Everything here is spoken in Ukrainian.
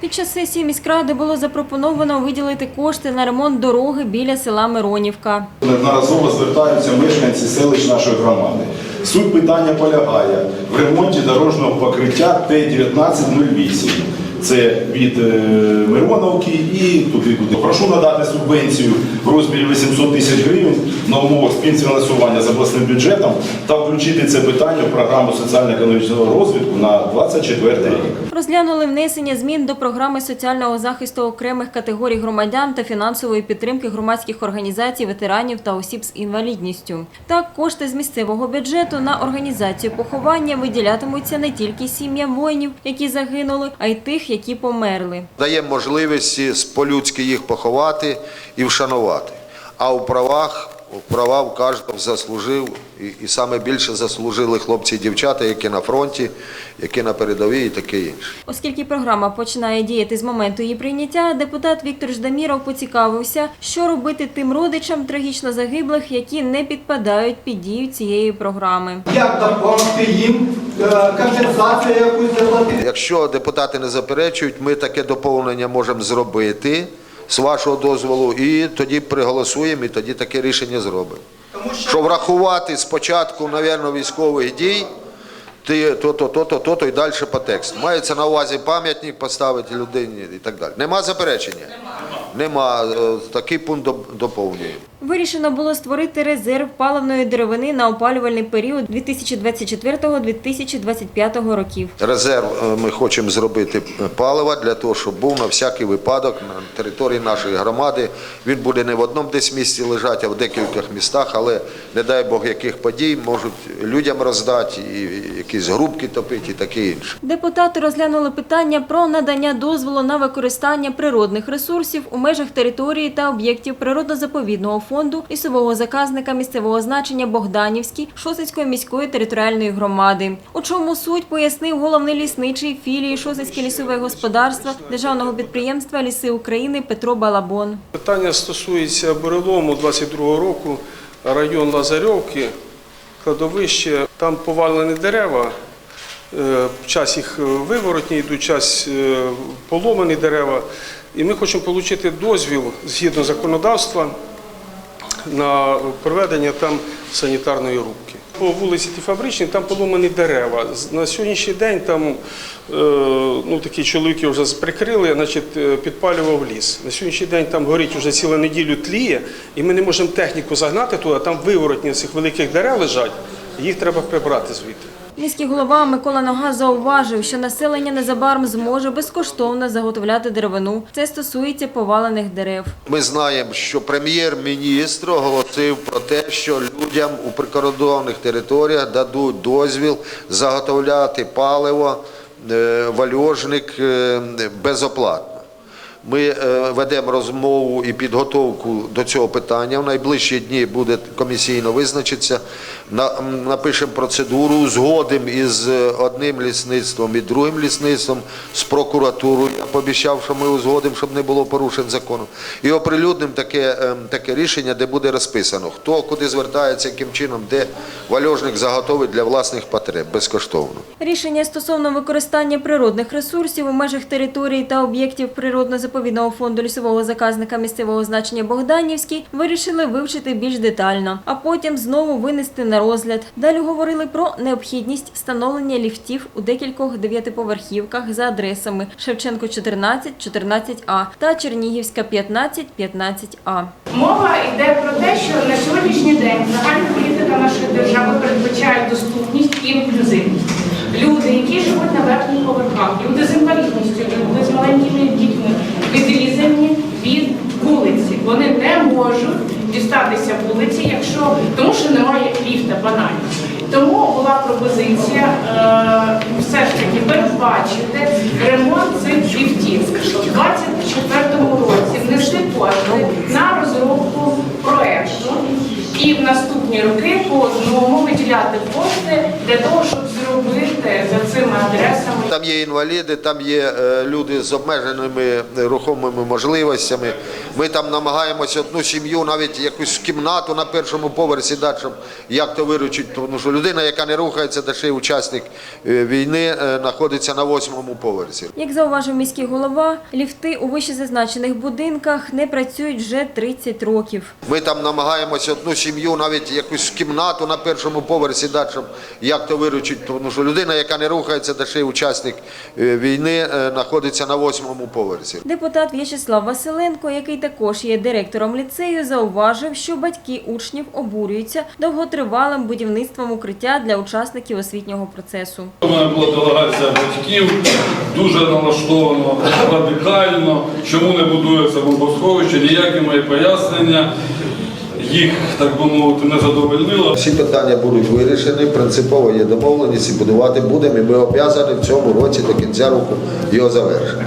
Під час сесії міськради було запропоновано виділити кошти на ремонт дороги біля села Миронівка. Неодноразово звертаються мешканці селищ нашої громади. Суть питання полягає в ремонті дорожнього покриття Т-1908. Це від е, Мироновки і туди-туди. Прошу надати субвенцію в розмірі 800 тисяч гривень на умовах співфінансування з обласним бюджетом та включити це питання в програму соціально-економічного розвитку на 24 рік. Розглянули внесення змін до програми соціального захисту окремих категорій громадян та фінансової підтримки громадських організацій, ветеранів та осіб з інвалідністю. Так, кошти з місцевого бюджету на організацію поховання виділятимуться не тільки сім'ям воїнів, які загинули, а й тих, які померли. Дає можливість по-людськи їх поховати і вшанувати. А у правах, права в кожного заслужив, і, і саме більше заслужили хлопці і дівчата, які на фронті, які на передовій і таке інше. Оскільки програма починає діяти з моменту її прийняття, депутат Віктор Ждаміров поцікавився, що робити тим родичам трагічно загиблих, які не підпадають під дію цієї програми. Як допомогти їм, е, компенсацію якусь заплатити. Якщо депутати не заперечують, ми таке доповнення можемо зробити з вашого дозволу, і тоді приголосуємо, і тоді таке рішення зробимо. Що врахувати спочатку, мабуть, військових дій, то-то, то-то, то-то і далі по тексту. Мається на увазі пам'ятник поставити людині і так далі. Нема заперечення? Нема. Нема. Такий пункт доповнюємо. Вирішено було створити резерв паливної деревини на опалювальний період 2024-2025 років. Резерв е, ми хочемо зробити палива для того, щоб був на всякий випадок на території нашої громади. Він буде не в одному десь місці лежати, а в декількох містах, але не дай Бог яких подій можуть людям роздати, і якісь грубки топити і таке інше. Депутати розглянули питання про надання дозволу на використання природних ресурсів у межах території та об'єктів природно-заповідного фонду лісового заказника місцевого значення Богданівський Шосицької міської територіальної громади. У чому суть пояснив головний лісничий філії Шосицьке лісове господарство державного підприємства Ліси України Петро Балабон. Питання стосується бурелому 22-го року, район Лазарьовки, кладовище. Там повалені дерева, е, час їх виворотні йдуть, час е, поломані дерева. І ми хочемо отримати дозвіл згідно законодавства на проведення там санітарної рубки. По вулиці Фабричній там поломані дерева. На сьогоднішній день там е, ну, такі чоловіки вже прикрили, значить, е, підпалював ліс. На сьогоднішній день там горить вже цілу неділю тліє, і ми не можемо техніку загнати туди, там виворотні цих великих дерев лежать, їх треба прибрати звідти. Міський голова Микола Нога зауважив, що населення незабаром зможе безкоштовно заготовляти деревину. Це стосується повалених дерев. Ми знаємо, що прем'єр-міністр оголосив про те, що людям у прикордонних територіях дадуть дозвіл заготовляти паливо, е, вальожник е, безоплатно. Ми е, ведемо розмову і підготовку до цього питання. В найближчі дні буде комісійно визначитися. Напишемо процедуру, згодом із е, одним лісництвом і другим лісництвом, з прокуратурою. Я пообіцяв, що ми узгодимо, щоб не було порушень закону. І оприлюднимо таке, ем, таке рішення, де буде розписано, хто куди звертається, яким чином, де вальожник заготовить для власних потреб безкоштовно. Рішення стосовно використання природних ресурсів у межах території та об'єктів природно-заповідного фонду лісового заказника місцевого значення Богданівський вирішили вивчити більш детально, а потім знову винести на розгляд. Далі говорили про необхідність встановлення ліфтів у декількох дев'ятиповерхівках за адресами Шевченко 14, 14А та Чернігівська 15, 15А. Мова йде про те, що на сьогоднішній день загальна політика нашої держави передбачає доступність і інклюзивність. Люди, які живуть на верхніх поверхах, люди з інвалідністю, люди з маленькими дітьми, відрізані від вулиці. Можуть дістатися вулиці, якщо тому, що немає ліфта банально. Тому була пропозиція е, все ж таки передбачити ремонт цих ліфтів. У 2024 році внести кошти на розробку проекту і в наступні роки по одному виділяти кошти для того, щоб зробити за цими адресами. Там є інваліди, там є е, люди з обмеженими рухомими можливостями. Ми там намагаємося одну сім'ю, навіть якусь кімнату на першому поверсі дати, щоб як то виручити. Тому що людина, яка не рухається, та ще й учасник е, війни, е, знаходиться на восьмому поверсі. Як зауважив міський голова, ліфти у вищезазначених будинках не працюють вже 30 років. Ми там намагаємося одну сім'ю, навіть якусь кімнату на першому поверсі дати, щоб як то виручити. Тому що людина, яка не рухається, та ще й учасник е, війни, е, знаходиться на восьмому поверсі. Депутат В'ячеслав Василенко, який також є директором ліцею, зауважив, що батьки учнів обурюються довготривалим будівництвом укриття для учасників освітнього процесу. У мене була делегація батьків, дуже налаштовано, радикально, чому не будується бомбосховище, ніякі мої пояснення їх, так би мовити, не задовольнило. Всі питання будуть вирішені, принципово є домовленість і будувати будемо, і ми обов'язані в цьому році до кінця року його завершити.